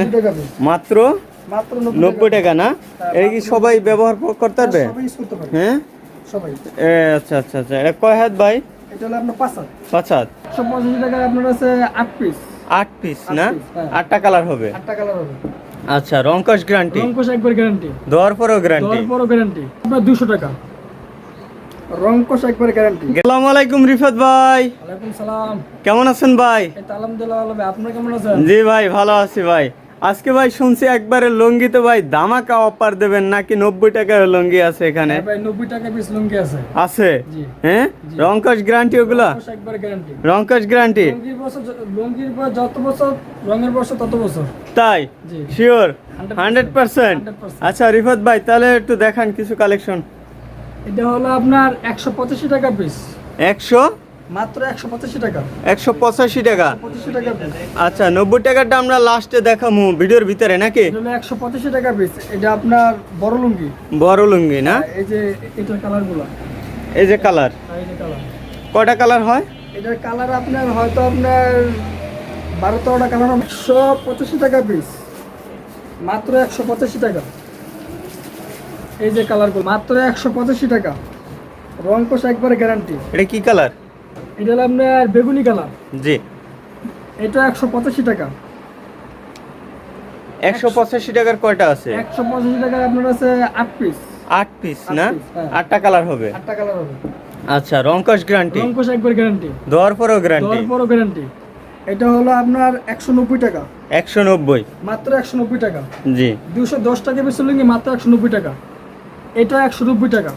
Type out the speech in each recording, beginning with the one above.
মানে। মাত্র নব্বই টাকা না? এটা কি সবাই ব্যবহার করতে পারবে? পারবে। হ্যাঁ? আচ্ছা আচ্ছা আচ্ছা। এটা কয় হাত ভাই? পাঁচ হাত। আপনার আছে আট পিস আট পিস না? হ্যাঁ। আটটা কালার হবে? আটটা কালার হবে। আচ্ছা রংকশ গ্যারান্টি রংকশ একবার গ্যারান্টি দেওয়ার পরেও গ্যারান্টি দেওয়ার পরও গ্যারান্টি আপনার দুশো টাকা। রংকশ একবার গ্যারান্টি আসসালামু আলাইকুম রিফাত ভাই। ওয়ালাইকুম সালাম। কেমন আছেন ভাই? এই তো আলহামদুলিল্লাহ ভালো ভাই। আপনারা কেমন আছেন? জি ভাই ভালো আছি ভাই। আজকে ভাই শুনছি একবারে লঙ্গিতে ভাই দামাকা অফার দেবেন নাকি নব্বই টাকার লুঙ্গি আছে এখানে? হ্যাঁ নব্বই টাকা পিস লুঙ্গি আছে। আছে? হ্যাঁ? রংকশ গ্যারান্টি ওগুলা? রংকশ গ্যারান্টি লুঙ্গির যত বছর রঙের বছর তত বছর। তাই? শিওর হান্ড্রেড পার্সেন্ট আচ্ছা রিফাত ভাই তাহলে একটু দেখান কিছু কালেকশন এটা হলো আপনার একশো পঁচাশি টাকা পিস একশো? মাত্র একশো পঁচাশি টাকা। একশো পঁচাশি টাকা? পঁচাশি টাকা আচ্ছা নব্বই টাকাটা আমরা লাস্টে দেখামু ভিডিওর ভিতরে নাকি? এটা হলো একশো পঁচাশি টাকা পিস এটা আপনার বড় লুঙ্গি। বড় লুঙ্গি না? এই যে এটার কালারগুলো। এই যে কালার এই যে কালার কয়টা কালার হয়? এটার কালার আপনার হয়তো আপনার বারো তেরোটা কালার একশো পঁচাশি টাকা পিস মাত্র একশো পঁচাশি টাকা। এই যে কালারগুলো মাত্র একশো পঁচাশি টাকা। রং কোষ একবারে গ্যারান্টি এটা কি কালার এটা হলো আপনার বেগুনি কালার। জি। এটা একশো পঁচাশি টাকা। একশো পঁচাশি টাকার কয়টা আছে? একশো পঁচাশি টাকায় আপনার আছে আট পিস আট পিস না? হ্যাঁ। আটটা কালার হবে? আটটা কালার হবে। আচ্ছা রংকশ গ্যারান্টি রং কোষ একবার গ্যারান্টি দেওয়ার পরেও গ্যারান্টি দেওয়ার পরও গ্যারান্টি এটা হলো আপনার একশো নব্বই টাকা। একশো নব্বই? মাত্র একশো নব্বই টাকা। জি। দুশো দশ টাকা লুঙ্গি মাত্র একশো নব্বই টাকা? এটা একশো নব্বই টাকা।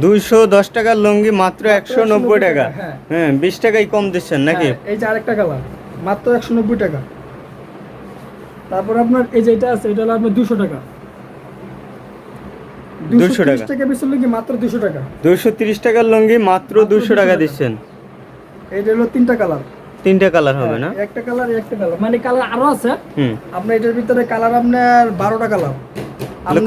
দুইশো দশ টাকার লুঙ্গি মাত্র একশো নব্বই টাকা। হ্যাঁ। হ্যাঁ বিশ টাকাই কম দিচ্ছেন নাকি? হ্যাঁ, এই যে আরেকটা কালার মাত্র একশো নব্বই টাকা। তারপর আপনার এই যে এটা আছে এটা হলো আপনার দুশো টাকা। 200 230 টাকা। টাকা বেশি লুঙ্গি মাত্র দুশো টাকা। দুইশো তিরিশ টাকার লুঙ্গি মাত্র দুশো টাকা। দিচ্ছেন। এইটা হলো তিনটা কালার। তিনটা কালার হবে না? একটা কালার একটা কালার। মানে কালার আরও আছে। হুম। আপনার এটার ভিতরে কালার আপনার বারোটা কালার।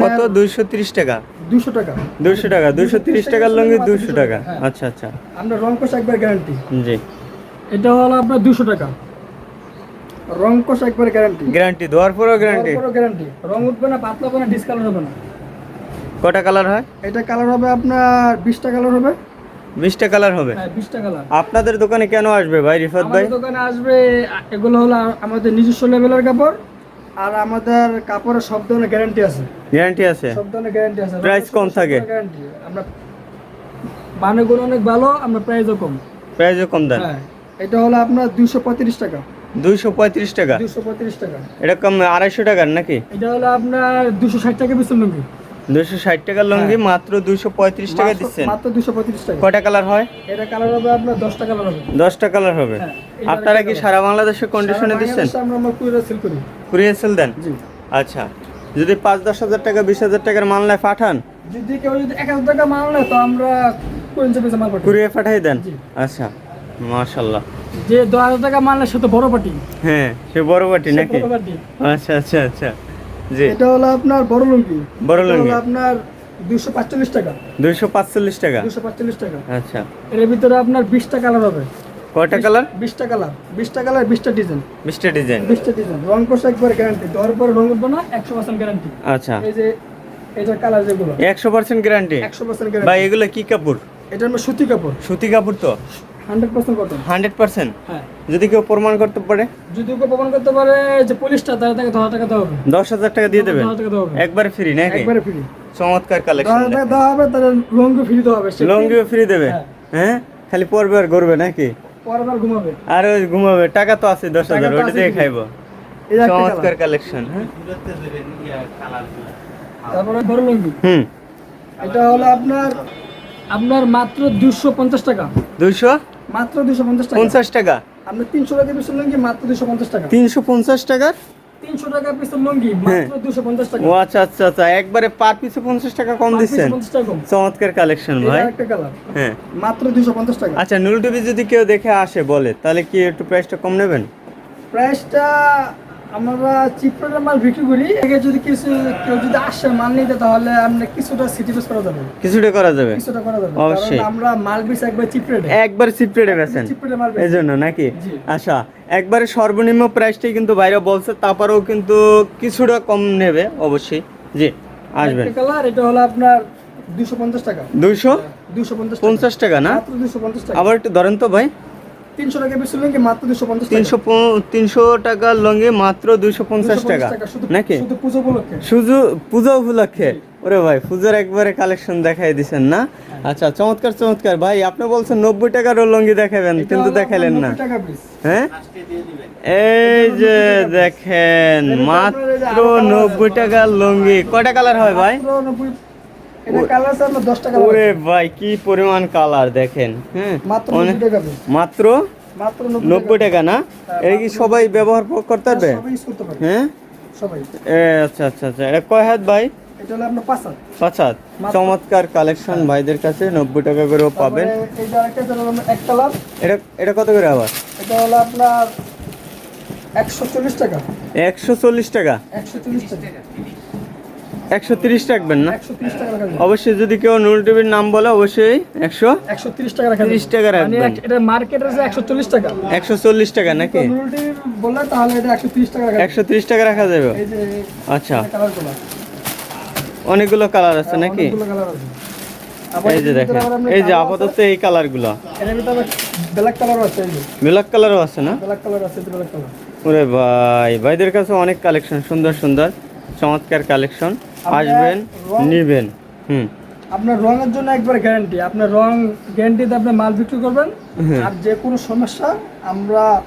কত? দুইশো তিরিশ টাকা। দুশো টাকা। দুশো টাকা দুশো তিরিশ টাকার লুঙ্গি মাত্র দুশো 200 টাকা। হ্যাঁ। আচ্ছা আচ্ছা। আপনার রং কোষ একবার গ্যারান্টি জি। এটা হলো আপনার দুশো টাকা। রং কোষ একবার গ্যারান্টি গ্যারান্টি দেওয়ার পরেও গ্যারান্টি গ্যারান্টি রং উঠবে না পাতলা হবে না ডিসকালার হবে না। কটা কালার হয়? এটা কালার হবে আপনার বিশটা কালার হবে। বিশটা কালার হবে? হ্যাঁ আপনাদের দোকানে কেন আসবে ভাই রিফাত ভাই? আমাদের দোকানে আসবে এগুলো হলো আমাদের নিজস্ব লেভেলের কাপড়। আর আমাদের কাপড়ের সব ধরনের গ্যারান্টি আছে। গ্যারান্টি আছে? সব ধরনের গ্যারান্টি আছে। Price কম থাকে? গ্যারান্টি আমরা মানের অনেক ভালো আমরা প্রাইসও কম। প্রাইসও কম দেন? হ্যাঁ এটা হলো আপনার দুশো পঁয়ত্রিশ টাকা। দুইশো পঁয়ত্রিশ টাকা? দুশো পঁয়ত্রিশ টাকা। এটা কম আড়াইশো টাকার নাকি? এটা হলো আপনার দুশো ষাট টাকা পিছন লুঙ্গি। দুইশো ষাট টাকার লুঙ্গি মাত্র দুইশো পঁয়ত্রিশ টাকা দিচ্ছেন। মাত্র দুশো পঁয়ত্রিশ টাকা। কয়টা কালার হয়? এটা কালার হবে আপনার দশটা কালার হবে। দশটা কালার হবে। হ্যাঁ, আপনারা কি সারা বাংলাদেশের কন্ডিশনে দিচ্ছেন? আমরা আমরা সেল করি। কুরিয়ার সেল দেন? আচ্ছা। যদি পাঁচ দশ হাজার টাকা বিশ হাজার টাকার মাল নেয় পাঠান। যদি কেউ যদি এক হাজার টাকা মাল নেয় তো আমরা মাল পাঠাই। দেন? আচ্ছা। মাশাল্লাহ যে দশ হাজার টাকা মাল নেয় সে তো বড় পার্টি। হ্যাঁ সে বড় বাটি নাকি? আচ্ছা আচ্ছা আচ্ছা। জি। এটা হলো আপনার বড় লুঙ্গি। বড় লুঙ্গি। আপনার দুশো পাঁচচল্লিশ টাকা। দুইশো পাঁচচল্লিশ টাকা? দুশো পাঁচচল্লিশ টাকা। আচ্ছা। এর ভিতরে আপনার বিশটা কালার হবে। কয়টা কালার? বিশটা কালার বিশটা কালার বিশটা ডিজাইন। Mister design. বিশটা ডিজাইন। রং কোর্স একবার গ্যারান্টি দেওয়ার পরে রং উঠবে না একশো পার্সেন্ট গ্যারান্টি আচ্ছা। এই যে এটা কালার যেগুলো। একশো পার্সেন্ট গ্যারান্টি একশো পার্সেন্ট ভাই এগুলো কি কাপড়? এটা আমরা সুতি কাপড়। সুতি কাপড় তো? Hundred percent cotton hundred percent হ্যাঁ। যদি কেউ প্রমাণ করতে পারে? যদি কেউ প্রমাণ করতে পারে যে পুলিশটা তাহলে তাকে দশ হাজার টাকা দেওয়া হবে। দশ হাজার টাকা দিয়ে দেবে একবারে ফ্রি নাকি? একবারে ফ্রি চমৎকার কালেকশন দেওয়া হবে তাহলে লঙ্গি ফ্রি দেওয়া হবে। লঙ্গিও ফ্রি দেবে? হ্যাঁ। হ্যাঁ? খালি পরবে আর করবে নাকি? আর ওই ঘুমাবে টাকা তো আছে দশ হাজার ওটা দিয়ে? খাইবো। চমৎকার কালেকশন হ্যাঁ? তারপরে বড় লঙ্গি। হুম। এটা হলো আপনার আপনার মাত্র দুশো পঞ্চাশ টাকা। দুইশো? মাত্র দুশো পঞ্চাশ টাকা। পঞ্চাশ টাকা। আপনার তিনশো টাকা পিছন লঙ্গি মাত্র দুশো পঞ্চাশ টাকা। তিনশো পঞ্চাশ টাকার? টাকা লঙ্গি মাত্র টাকা। ও আচ্ছা আচ্ছা আচ্ছা একবারে পার পিছু পঞ্চাশ টাকা কম দিচ্ছেন? পঞ্চাশ টাকা কম। চমৎকার কালেকশন ভাই। একটা কালার হ্যাঁ। মাত্র দুশো পঞ্চাশ টাকা। আচ্ছা নুল যদি কেউ দেখে আসে বলে তাহলে কি একটু প্রাইসটা কম নেবেন? প্রাইসটা আমরা মাল বিক্রি করি। আগে যদি কিছু কেউ যদি আসে মাল নিতে তাহলে আমরা কিছুটা সিটি বেস করা যাবে। কিছুটা করা যাবে? কিছুটা করা যাবে। অবশ্যই। আমরা মাল একবার একবার মাল নাকি। আচ্ছা একবারে সর্বনিম্ন প্রাইসটাই কিন্তু বাইরে বলছে তারপরেও কিন্তু কিছুটা কম নেবে অবশ্যই। জি আসবেন। কালার এটা হলো আপনার দুশো পঞ্চাশ টাকা। দুইশো দুশো পঞ্চাশ পঞ্চাশ টাকা না? মাত্র দুশো পঞ্চাশ টাকা। আবার একটু ধরেন তো ভাই। তিনশো টাকা মাত্র টাকা। লঙ্গি মাত্র দুইশো পঞ্চাশ 250 টাকা। নাকি? শুধু পুজো উপলক্ষে। শুধু পুজো উপলক্ষে? ওরে ভাই পুজোর একবারে কালেকশন দেখাই দিছেন না? আচ্ছা চমৎকার চমৎকার। ভাই আপনি বলছেন নব্বই টাকারও লঙ্গি দেখাবেন কিন্তু হলো দেখাইলেন না। 90 টাকা পিস হ্যাঁ? এই যে দেখেন মাত্র নব্বই টাকার লুঙ্গি। কয়টা কালার হয় ভাই? 90 ওরে ভাই কি পরিমাণ কালার দেখেন হ্যাঁ? মাত্র অনেক- 90 টাকা পিস মাত্র মাত্র নব্বই টাকা। না? এটা কি সবাই ব্যবহার করতে পারবে? পারে হ্যাঁ? আচ্ছা আচ্ছা আচ্ছা এটা কয় হাত ভাই? পাঁচ হাত। চমৎকার কালেকশন ভাইদের কাছে নব্বই টাকা করেও পাবেন। এটা এটা এটা কত করে আবার? এটা হলো আপনার একশো চল্লিশ টাকা। একশো চল্লিশ টাকা। একশো চল্লিশ টাকা। একশো তিরিশ রাখবেন না? টাকা অবশ্যই যদি কেউ নুল টিভির নাম বলে অবশ্যই একশো একশো তিরিশ টাকা রাখা 30 টাকা মানে রাখবেন। এক- এটা মার্কেট আছে একশো চল্লিশ টাকা। একশো চল্লিশ টাকা নাকি? বললে তাহলে এটা একশো তিরিশ টাকা। একশো তিরিশ টাকা রাখা যাবে? এই যে আচ্ছা। অনেকগুলো কালার আছে নাকি? অনেকগুলো কালার আছে। এই যে দেখেন। এই যে আপাতত এই কালারগুলো ব্ল্যাক কালার আছে এই যে। ব্ল্যাক কালারও আছে না? ব্ল্যাক কালার আছে ব্ল্যাক কালার ওরে ভাই ভাইদের কাছে অনেক কালেকশন সুন্দর সুন্দর। চমৎকার কালেকশন। আসবেন নিবেন। হুম। আপনার রঙের জন্য একবার গ্যারান্টি আপনার রং গ্যারান্টিতে আপনি মাল বিক্রি করবেন। আর যে কোনো সমস্যা আমরা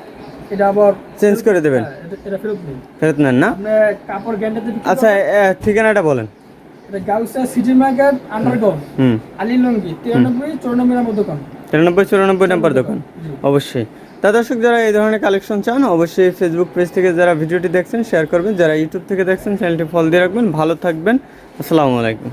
এটা আবার চেঞ্জ করে দেবেন। হ্যাঁ, এটা- ফেরত নেই ফেরত নেন না? আপনি কাপড় গ্যারান্টিতে আচ্ছা ঠিকানাটা বলেন। এটা গাউসিয়া সিটি মার্কেট আন্ডারগ্রাউন্ড হুম। আলী লঙ্গি তিরানব্বই চৌরানব্বই নম্বর দোকান। তিরানব্বই চুরানব্বই নাম্বার দোকান। অবশ্যই। তা দর্শক, যারা এই ধরনের কালেকশন চান, অবশ্যই ফেসবুক পেজ থেকে যারা ভিডিওটি দেখছেন শেয়ার করবেন। যারা ইউটিউব থেকে দেখছেন চ্যানেলটি ফল দিয়ে রাখবেন। ভালো থাকবেন। আসসালামু আলাইকুম।